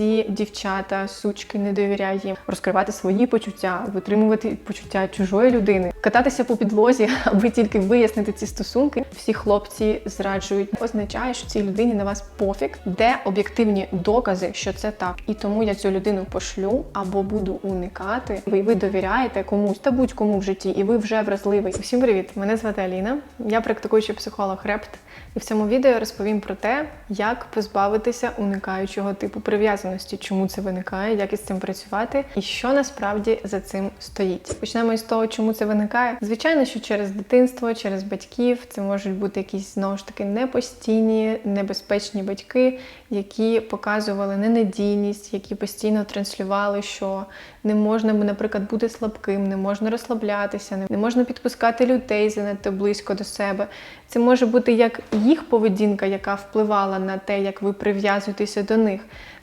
всі дівчата, сучки, не довіряй їм, розкривати свої почуття, витримувати почуття чужої людини, кататися по підлозі, аби тільки вияснити ці стосунки. Всі хлопці зраджують. Означає, що цій людині на вас пофіг, де об'єктивні докази, що це так. І тому я цю людину пошлю або буду уникати. Ви, ви довіряєте комусь та будь-кому в житті, і ви вже вразливий. Всім привіт! Мене звати Аліна. Я практикуючий психолог Репт. І в цьому відео розповім про те, як позбавитися уникаючого типу прив'язаності, чому це виникає, як із цим працювати, і що насправді за цим стоїть. Почнемо із того, чому це виникає. Звичайно, що через дитинство, через батьків це можуть бути якісь знову ж таки непостійні, небезпечні батьки, які показували ненадійність, які постійно транслювали, що не можна, наприклад, бути слабким, не можна розслаблятися, не можна підпускати людей занадто близько до себе. Це може бути як їх поведінка, яка впливала на те, як ви прив'язуєтеся до них,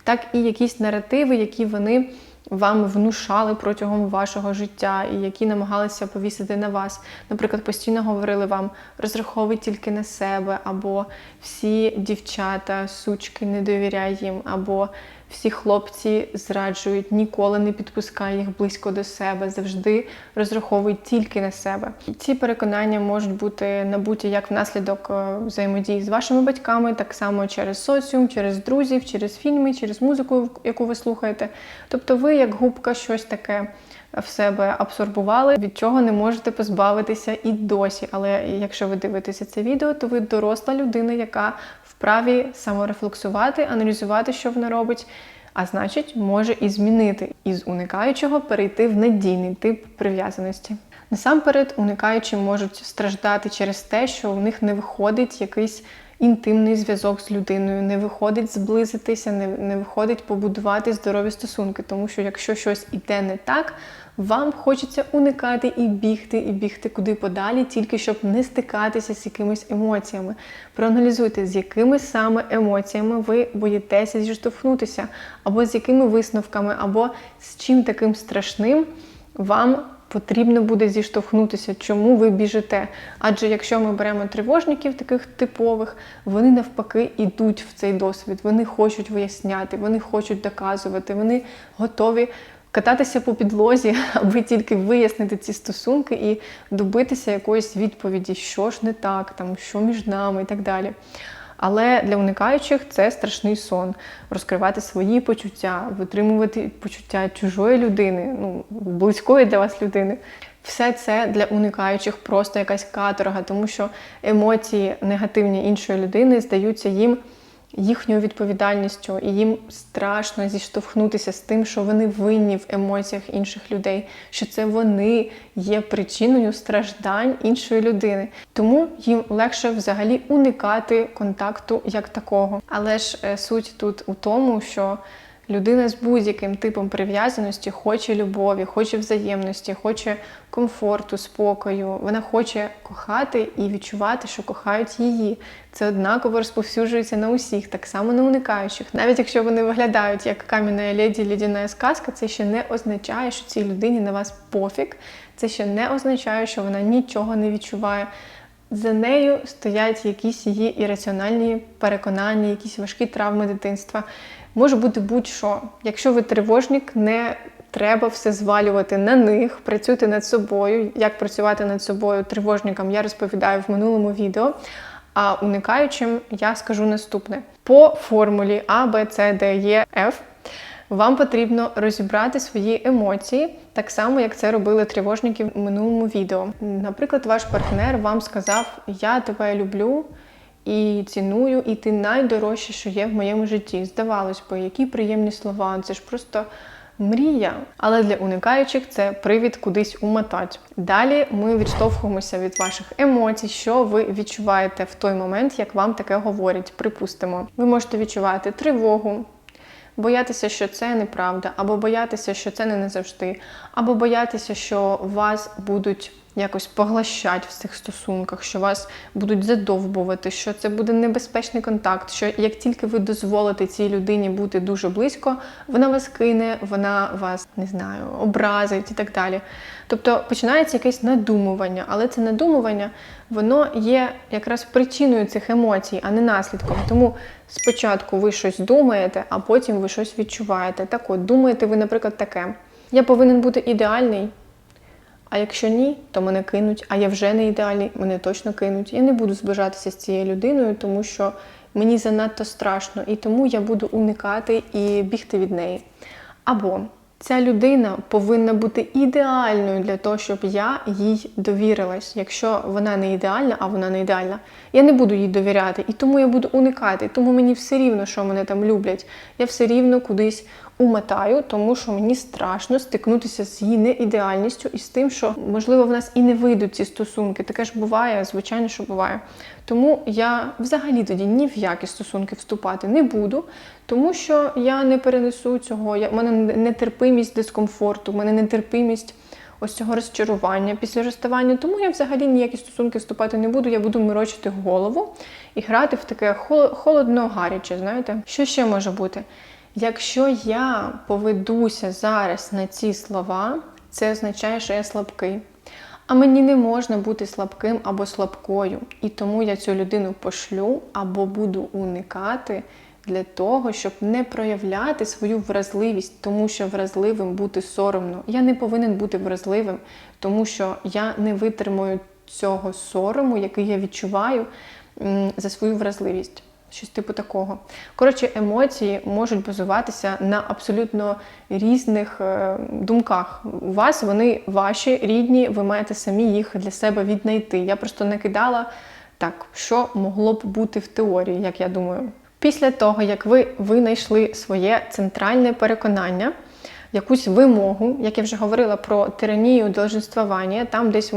так і якісь наративи, які вони вам внушали протягом вашого життя, і які намагалися повісити на вас. Наприклад, постійно говорили вам розраховуй тільки на себе, або всі дівчата, сучки, не довіряй їм, або всі хлопці зраджують, ніколи не підпускай їх близько до себе, завжди розраховують тільки на себе. Ці переконання можуть бути набуті як внаслідок е, взаємодії з вашими батьками, так само через соціум, через друзів, через фільми, через музику, яку ви слухаєте. Тобто, ви як губка щось таке. В себе абсорбували, від чого не можете позбавитися і досі. Але якщо ви дивитеся це відео, то ви доросла людина, яка вправі саморефлексувати, аналізувати, що вона робить, а значить, може і змінити із уникаючого перейти в надійний тип прив'язаності. Насамперед, уникаючі можуть страждати через те, що у них не виходить якийсь інтимний зв'язок з людиною, не виходить зблизитися, не, не виходить побудувати здорові стосунки. Тому що якщо щось іде не так, вам хочеться уникати і бігти, і бігти куди подалі, тільки щоб не стикатися з якимись емоціями. Проаналізуйте, з якими саме емоціями ви боїтеся зіштовхнутися, або з якими висновками, або з чим таким страшним вам потрібно буде зіштовхнутися, чому ви біжите. Адже якщо ми беремо тривожників, таких типових, вони навпаки йдуть в цей досвід, вони хочуть виясняти, вони хочуть доказувати, вони готові. Кататися по підлозі, аби тільки вияснити ці стосунки і добитися якоїсь відповіді, що ж не так, там, що між нами і так далі. Але для уникаючих це страшний сон розкривати свої почуття, витримувати почуття чужої людини, ну близької для вас людини. Все це для уникаючих просто якась каторга, тому що емоції негативні іншої людини здаються їм їхньою відповідальністю, і їм страшно зіштовхнутися з тим, що вони винні в емоціях інших людей, що це вони є причиною страждань іншої людини. Тому їм легше взагалі уникати контакту як такого. Але ж е, суть тут у тому, що Людина з будь-яким типом прив'язаності хоче любові, хоче взаємності, хоче комфорту, спокою. Вона хоче кохати і відчувати, що кохають її. Це однаково розповсюджується на усіх, так само на уникаючих. Навіть якщо вони виглядають як кам'яна леді, лідяна сказка, це ще не означає, що цій людині на вас пофіг. Це ще не означає, що вона нічого не відчуває. За нею стоять якісь її ірраціональні переконання, якісь важкі травми дитинства. Може бути будь-що. Якщо ви тривожник, не треба все звалювати на них, працюйте над собою. Як працювати над собою тривожникам, я розповідаю в минулому відео. А уникаючим я скажу наступне: по формулі А, Б, С, Д, Е, Ф. Вам потрібно розібрати свої емоції, так само, як це робили тривожники в минулому відео. Наприклад, ваш партнер вам сказав: Я тебе люблю і ціную, і ти найдорожче, що є в моєму житті. Здавалось би, які приємні слова. Це ж просто мрія. Але для уникаючих це привід кудись умотати. Далі ми відштовхуємося від ваших емоцій, що ви відчуваєте в той момент, як вам таке говорять. Припустимо, ви можете відчувати тривогу. Боятися, що це неправда, або боятися, що це не назавжди, або боятися, що вас будуть якось поглощать в цих стосунках, що вас будуть задовбувати, що це буде небезпечний контакт. Що як тільки ви дозволите цій людині бути дуже близько, вона вас кине, вона вас не знаю, образить і так далі. Тобто починається якесь надумування, але це надумування воно є якраз причиною цих емоцій, а не наслідком. Тому спочатку ви щось думаєте, а потім ви щось відчуваєте. Так от, думаєте ви, наприклад, таке: я повинен бути ідеальний. А якщо ні, то мене кинуть. А я вже не ідеальний, мене точно кинуть. Я не буду зближатися з цією людиною, тому що мені занадто страшно, і тому я буду уникати і бігти від неї. Або ця людина повинна бути ідеальною для того, щоб я їй довірилась. Якщо вона не ідеальна, а вона не ідеальна, я не буду їй довіряти, і тому я буду уникати. Тому мені все рівно, що мене там люблять. Я все рівно кудись умотаю, тому що мені страшно стикнутися з її неідеальністю і з тим, що можливо в нас і не вийдуть ці стосунки. Таке ж буває, звичайно, що буває. Тому я взагалі тоді ні в які стосунки вступати не буду, тому що я не перенесу цього. Я, в мене нетерпимість дискомфорту, в мене нетерпимість ось цього розчарування після розставання. Тому я взагалі ніякі стосунки вступати не буду. Я буду морочити голову і грати в таке холодно-гаряче. Знаєте, що ще може бути? Якщо я поведуся зараз на ці слова, це означає, що я слабкий. А мені не можна бути слабким або слабкою. І тому я цю людину пошлю або буду уникати для того, щоб не проявляти свою вразливість, тому що вразливим бути соромно. Я не повинен бути вразливим, тому що я не витримую цього сорому, який я відчуваю за свою вразливість. Щось типу такого. Коротше, емоції можуть базуватися на абсолютно різних е, думках. У вас вони ваші, рідні, ви маєте самі їх для себе віднайти. Я просто накидала так, що могло б бути в теорії, як я думаю. Після того, як ви винайшли своє центральне переконання, якусь вимогу, як я вже говорила про тиранію долженствування, там десь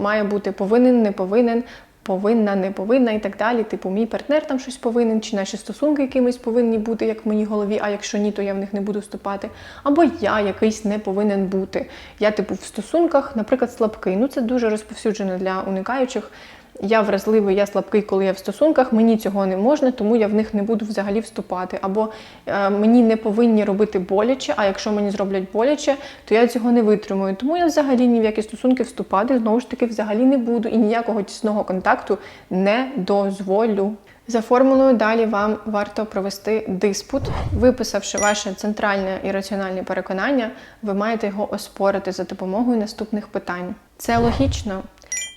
має бути повинен, не повинен, повинна, не повинна і так далі. Типу, мій партнер там щось повинен, чи наші стосунки якимись повинні бути, як в моїй голові, а якщо ні, то я в них не буду вступати. Або я якийсь не повинен бути. Я, типу, в стосунках, наприклад, слабкий. Ну, це дуже розповсюджено для уникаючих. Я вразливий, я слабкий, коли я в стосунках, мені цього не можна, тому я в них не буду взагалі вступати. Або е, мені не повинні робити боляче, а якщо мені зроблять боляче, то я цього не витримую. Тому я взагалі ні в які стосунки вступати знову ж таки взагалі не буду і ніякого тісного контакту не дозволю. За формулою далі вам варто провести диспут, виписавши ваше центральне і раціональне переконання, ви маєте його оспорити за допомогою наступних питань. Це логічно.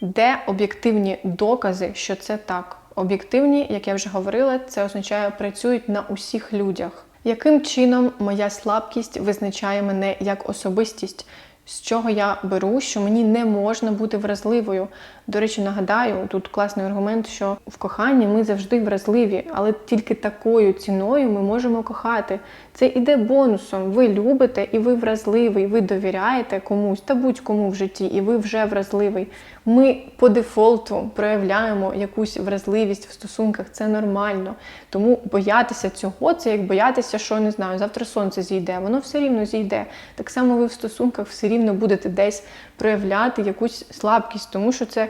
Де об'єктивні докази, що це так? Об'єктивні, як я вже говорила, це означає працюють на усіх людях. Яким чином моя слабкість визначає мене як особистість? З чого я беру, що мені не можна бути вразливою. До речі, нагадаю, тут класний аргумент, що в коханні ми завжди вразливі, але тільки такою ціною ми можемо кохати. Це іде бонусом. Ви любите і ви вразливий, ви довіряєте комусь та будь-кому в житті, і ви вже вразливий. Ми по дефолту проявляємо якусь вразливість в стосунках, це нормально. Тому боятися цього це як боятися, що не знаю, завтра сонце зійде, воно все рівно зійде. Так само ви в стосунках все рівно будете десь проявляти якусь слабкість, тому що це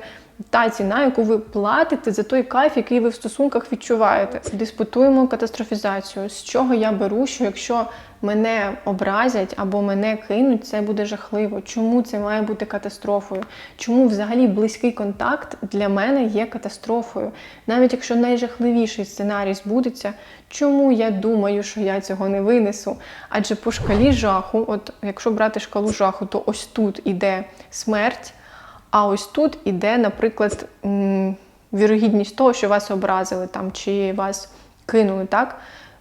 та ціна, яку ви платите за той кайф, який ви в стосунках відчуваєте. Диспутуємо катастрофізацію. З чого я беру, що якщо мене образять або мене кинуть, це буде жахливо. Чому це має бути катастрофою? Чому взагалі близький контакт для мене є катастрофою? Навіть якщо найжахливіший сценарій збудеться, чому я думаю, що я цього не винесу? Адже по шкалі жаху, от якщо брати шкалу жаху, то ось тут іде смерть. А ось тут іде, наприклад, вірогідність того, що вас образили там, чи вас кинули, так?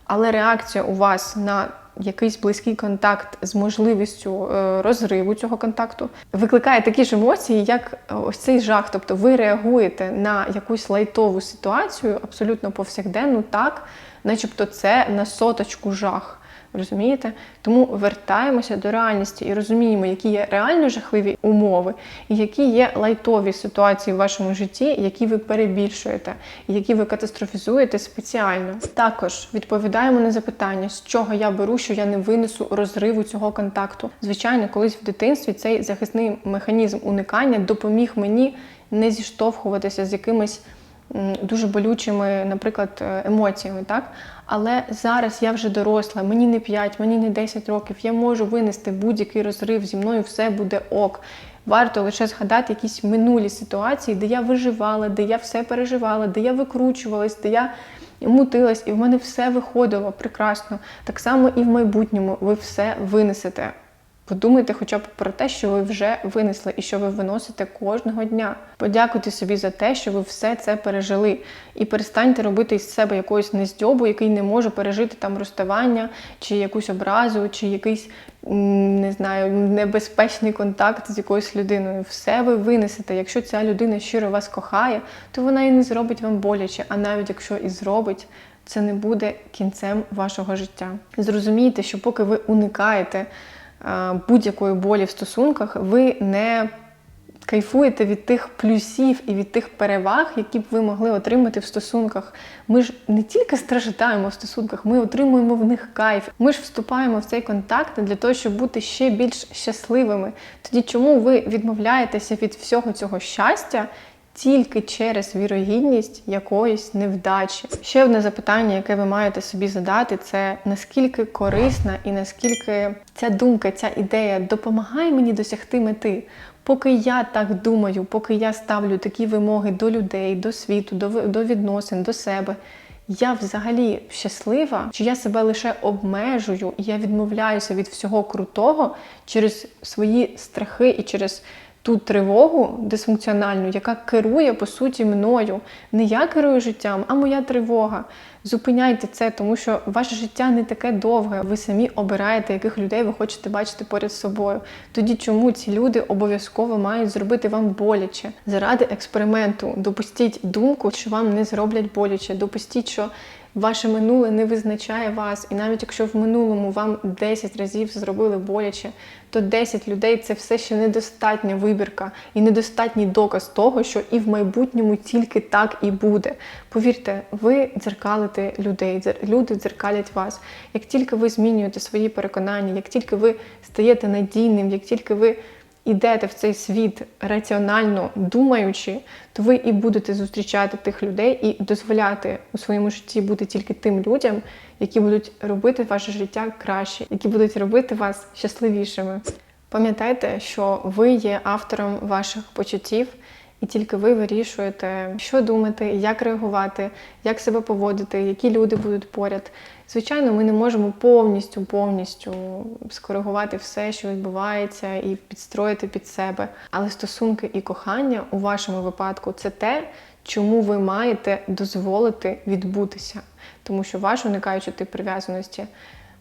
Але реакція у вас на якийсь близький контакт з можливістю е, розриву цього контакту викликає такі ж емоції, як ось цей жах. Тобто ви реагуєте на якусь лайтову ситуацію, абсолютно повсякденну, так, начебто це на соточку жах. Розумієте? Тому вертаємося до реальності і розуміємо, які є реально жахливі умови, і які є лайтові ситуації в вашому житті, які ви перебільшуєте, які ви катастрофізуєте спеціально. Також відповідаємо на запитання, з чого я беру, що я не винесу розриву цього контакту. Звичайно, колись в дитинстві цей захисний механізм уникання допоміг мені не зіштовхуватися з якимись дуже болючими, наприклад, е, емоціями, так? Але зараз я вже доросла, мені не 5, мені не 10 років. Я можу винести будь-який розрив, зі мною все буде ок. Варто лише згадати якісь минулі ситуації, де я виживала, де я все переживала, де я викручувалась, де я мутилась, і в мене все виходило прекрасно. Так само і в майбутньому ви все винесете. Подумайте хоча б про те, що ви вже винесли і що ви виносите кожного дня. Подякуйте собі за те, що ви все це пережили. І перестаньте робити із себе якогось нездьобу, який не може пережити там розставання, чи якусь образу, чи якийсь не знаю, небезпечний контакт з якоюсь людиною. Все ви винесете. Якщо ця людина щиро вас кохає, то вона і не зробить вам боляче. А навіть якщо і зробить, це не буде кінцем вашого життя. Зрозумійте, що поки ви уникаєте будь-якої болі в стосунках, ви не кайфуєте від тих плюсів і від тих переваг, які б ви могли отримати в стосунках. Ми ж не тільки страждаємо в стосунках, ми отримуємо в них кайф. Ми ж вступаємо в цей контакт для того, щоб бути ще більш щасливими. Тоді чому ви відмовляєтеся від всього цього щастя? Тільки через вірогідність якоїсь невдачі. Ще одне запитання, яке ви маєте собі задати, це наскільки корисна і наскільки ця думка, ця ідея допомагає мені досягти мети. Поки я так думаю, поки я ставлю такі вимоги до людей, до світу, до, до відносин, до себе. Я взагалі щаслива, чи я себе лише обмежую, і я відмовляюся від всього крутого через свої страхи і через ту тривогу дисфункціональну, яка керує по суті мною. Не я керую життям, а моя тривога. Зупиняйте це, тому що ваше життя не таке довге. Ви самі обираєте, яких людей ви хочете бачити поряд з собою. Тоді чому ці люди обов'язково мають зробити вам боляче? Заради експерименту допустіть думку, що вам не зроблять боляче. Допустіть, що Ваше минуле не визначає вас, і навіть якщо в минулому вам 10 разів зробили боляче, то 10 людей це все ще недостатня вибірка і недостатній доказ того, що і в майбутньому тільки так і буде. Повірте, ви дзеркалите людей, люди дзеркалять вас. Як тільки ви змінюєте свої переконання, як тільки ви стаєте надійним, як тільки ви ідете в цей світ раціонально думаючи, то ви і будете зустрічати тих людей і дозволяти у своєму житті бути тільки тим людям, які будуть робити ваше життя краще, які будуть робити вас щасливішими. Пам'ятайте, що ви є автором ваших почуттів, і тільки ви вирішуєте, що думати, як реагувати, як себе поводити, які люди будуть поряд. Звичайно, ми не можемо повністю повністю скоригувати все, що відбувається, і підстроїти під себе. Але стосунки і кохання у вашому випадку це те, чому ви маєте дозволити відбутися, тому що ваш уникаючий тип прив'язаності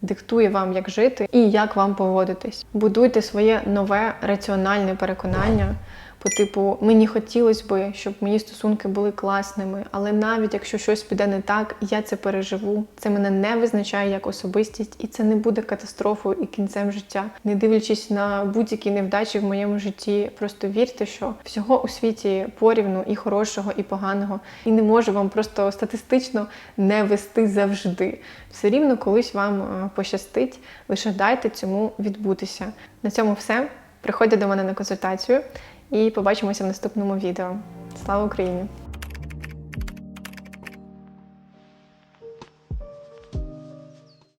диктує вам, як жити і як вам поводитись. Будуйте своє нове раціональне переконання. По типу, мені хотілося би, щоб мої стосунки були класними, але навіть якщо щось піде не так, я це переживу. Це мене не визначає як особистість, і це не буде катастрофою і кінцем життя. Не дивлячись на будь-які невдачі в моєму житті, просто вірте, що всього у світі порівну і хорошого, і поганого, і не може вам просто статистично не вести завжди. Все рівно колись вам е, пощастить, лише дайте цьому відбутися. На цьому все. Приходьте до мене на консультацію і побачимося в наступному відео. Слава Україні!